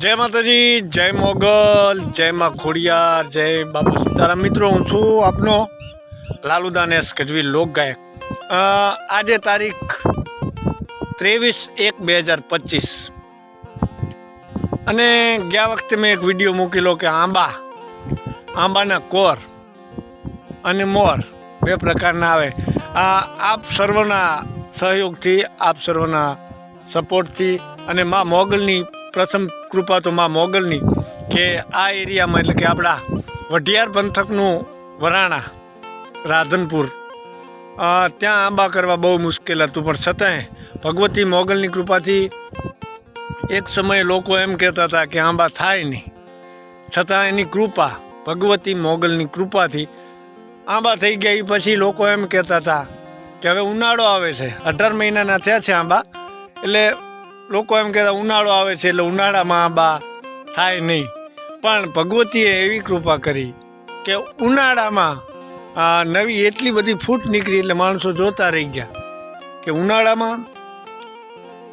જય માતાજી, જય મોગલ, જય માં ખોડિયાર, જય બાબા સીતારામ. મિત્રો, હું છું આપનો લાલુદાનેશ ગજવી લોક ગાયક આજે તારીખ ત્રેવીસ એક બે હજાર પચીસ. અને ગયા વખતે મેં એક વીડિયો મૂકેલો કે આંબા, આંબાના કોર અને મોર બે પ્રકારના આવે. આ, આપ સર્વના સહયોગથી, આપ સર્વના સપોર્ટથી અને મા મોગલની પ્રથમ કૃપા તો મા મોગલની કે આ એરિયામાં એટલે કે આપણા વઢિયાર પંથકનું વરાણા, રાધનપુર ત્યાં આંબા કરવા બહુ મુશ્કેલ હતું, પણ છતાંય ભગવતી મોગલની કૃપાથી એક સમયે લોકો એમ કહેતા હતા કે આંબા થાય નહીં. છતાં એની કૃપા, ભગવતી મોગલની કૃપાથી આંબા થઈ ગયા, એ પછી લોકો એમ કહેતા હતા કે હવે ઉનાળો આવે છે, અઢાર મહિનાના થયા છે આંબા, એટલે લોકો એમ કહેતા, ઉનાળો આવે છે એટલે ઉનાળામાં બા થાય નહીં. પણ ભગવતીએ એવી કૃપા કરી કે ઉનાળામાં, આ નવી એટલી બધી ફૂટ નીકળી એટલે માણસો જોતા રહી ગયા કે ઉનાળામાં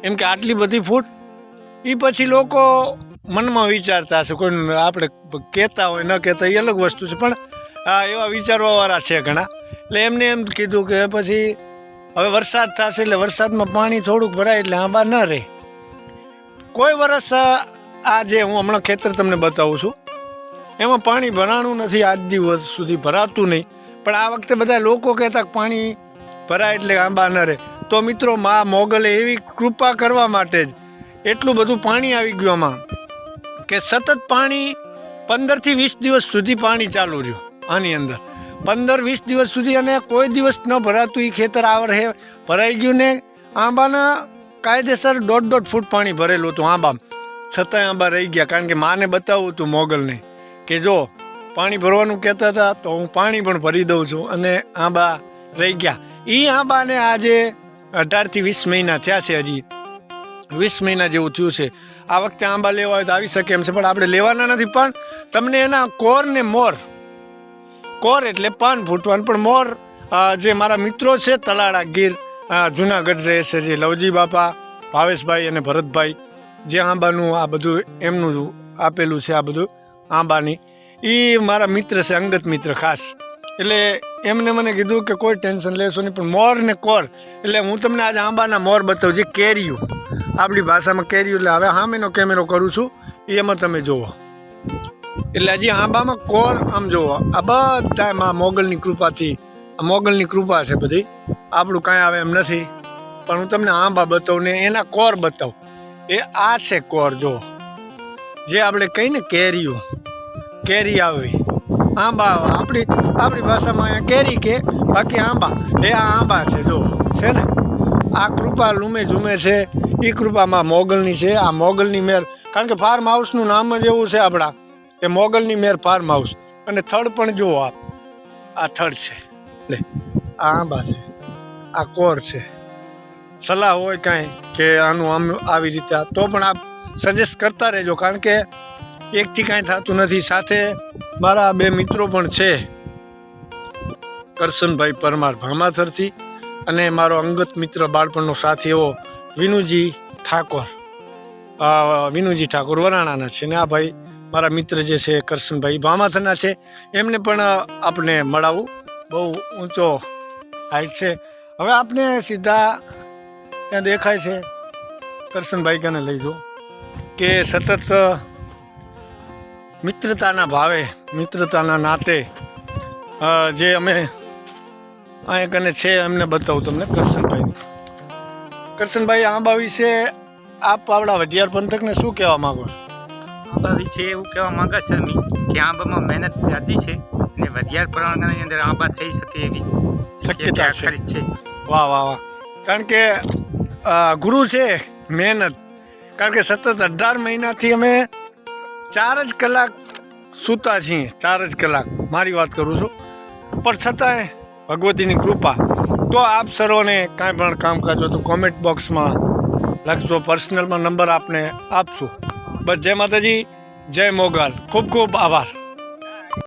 એમ કે આટલી બધી ફૂટ એ પછી લોકો મનમાં વિચારતા હશે કોઈ આપણે કહેતા હોય, ન કહેતા એ અલગ વસ્તુ છે. પણ આ એવા વિચારવાવાળા છે ઘણા. એટલે એમને એમ કીધું કે પછી હવે વરસાદ થશે એટલે વરસાદમાં પાણી થોડુંક ભરાય એટલે આંબા ન રહે. કોઈ વરસ આ જે હું હમણાં ખેતર તમને બતાવું છું, એમાં પાણી ભરાણું નથી, આજ દિવસ સુધી ભરાતું નહીં. પણ આ વખતે બધા લોકો કહેતા પાણી ભરાય એટલે આંબા ન રહે. તો મિત્રો, મા મોગલે એવી કૃપા કરવા માટે જ એટલું બધું પાણી આવી ગયું આમાં, કે સતત પાણી પંદરથી વીસ દિવસ સુધી પાણી ચાલુ રહ્યું આની અંદર. પંદર વીસ દિવસ સુધી અને કોઈ દિવસ ન ભરાતું એ ખેતર આ રહે ભરાઈ ગયું ને આંબાના કાયદેસર દોઢ દોઢ ફૂટ પાણી ભરેલું હતું આંબા છતાંય આંબા રહી ગયા, કારણ કે માને બતાવવું હતું મોગલને કે જો પાણી ભરવાનું કહેતા હતા, તો હું પાણી પણ ભરી દઉં છું. અને આંબા રહી ગયા. એ આંબાને આજે અઢારથી વીસ મહિના થયા છે હજી. વીસ મહિના જેવું થયું છે. આ વખતે આંબા લેવા હોય તો આવી શકે એમ છે, પણ આપણે લેવાના નથી. પણ તમને એના કોર ને મોર, કોર એટલે પાન ફૂટવાનું. પણ મોર જે મારા મિત્રો છે, તલાળા ગીર જુનાગઢ રહે છે, જે લવજી બાપા ભાવેશભાઈ અને ભરતભાઈ જે આંબાનું આ બધું એમનું આપેલું છે આ બધું આંબાની, એ મારા મિત્ર છે, અંગત મિત્ર ખાસ. એટલે એમને મને કીધું કે કોઈ ટેન્શન લેશો નહીં, પણ મોર ને કોર. એટલે હું તમને આજે આંબાના મોર બતાવું, જે કેરીયું આપણી ભાષામાં કેરીયું એટલે હવે સામેનો કેમેરો કરું છું, એમાં તમે જુઓ. એટલે હજી આંબામાં કોર, આમ જુઓ. આ બધા આ મોગલની કૃપાથી, આ મોગલની કૃપા છે બધી. આપણું કાંઈ આવે એમ નથી. પણ હું તમને આંબા બતાવું ને એના કોર બતાવું. એ આ છે કોર, જો. જે આપણે કહીએ ને કેરીઓ. કેરી આવી. આંબા આપણી આપણી ભાષામાં અહીંયા કેરી કે બાકી આંબા. એ આ આંબા છે, જો. છે ને? આ કૃપા લૂમે ઝૂમે છે. એ કૃપામાં મોગલની છે. આ મોગલની મેર, કારણ કે ફાર્મ હાઉસનું નામ જ એવું છે આપણા. કે મોગલની મેર ફાર્મ હાઉસ અને થડ પણ જુઓ આપ. આ થડ છે. લે, આ આંબા છે. આ કોર છે. સલાહ હોય કાંઈ કે આનું આમ આવી રીતે તો પણ આપ સજેસ્ટ કરતા રહેજો. કારણ કે એકથી કાંઈ થતું નથી. સાથે મારા બે મિત્રો પણ છે. કરશનભાઈ પરમાર ભામાથરથી અને મારો અંગત મિત્ર, બાળપણનો સાથી એવો વિનુજી ઠાકોર. વિનુજી ઠાકોર વરાણાના છે ને આ ભાઈ મારા મિત્ર જે છે, કરશનભાઈ ભામાથરના છે. એમને પણ આપણે મળાવું. બહુ ઊંચો હાઈટ છે. હવે આપણે સીધા ત્યાં દેખાય છે. કરશનભાઈ કને લઈ જો. કે સતત મિત્રતાના ભાવે મિત્રતાના નાતે જે અમે અહીંયા કને છે એમને બતાવું તમને કરશનભાઈ કરશનભાઈ આંબા વિશે આપ આપણા વઢિયાર પંથકને શું કહેવા માંગો છો? આંબા વિશે એવું કહેવા માંગે છે અમે કે આંબામાં મહેનત જાતી છે અને વઢિયાર પ્રમાણની અંદર આંબા થઈ શકે એવી શક્યતા છે. વાહ વાહ વાહ. કારણ કે ગુરુ છે, મહેનત. કારણ કે સતત અઢાર મહિનાથી અમે ચાર જ કલાક સૂતા છીએ, ચાર જ કલાક. મારી વાત કરું છું. પણ છતાંય ભગવતીની કૃપા. તો આપ સર્વને કાંઈ પણ કામ કરજો તો કોમેન્ટ બોક્સમાં લખજો પર્સનલમાં નંબર આપને આપશું. બસ જય માતાજી, જય મોગલ. ખૂબ ખૂબ આભાર.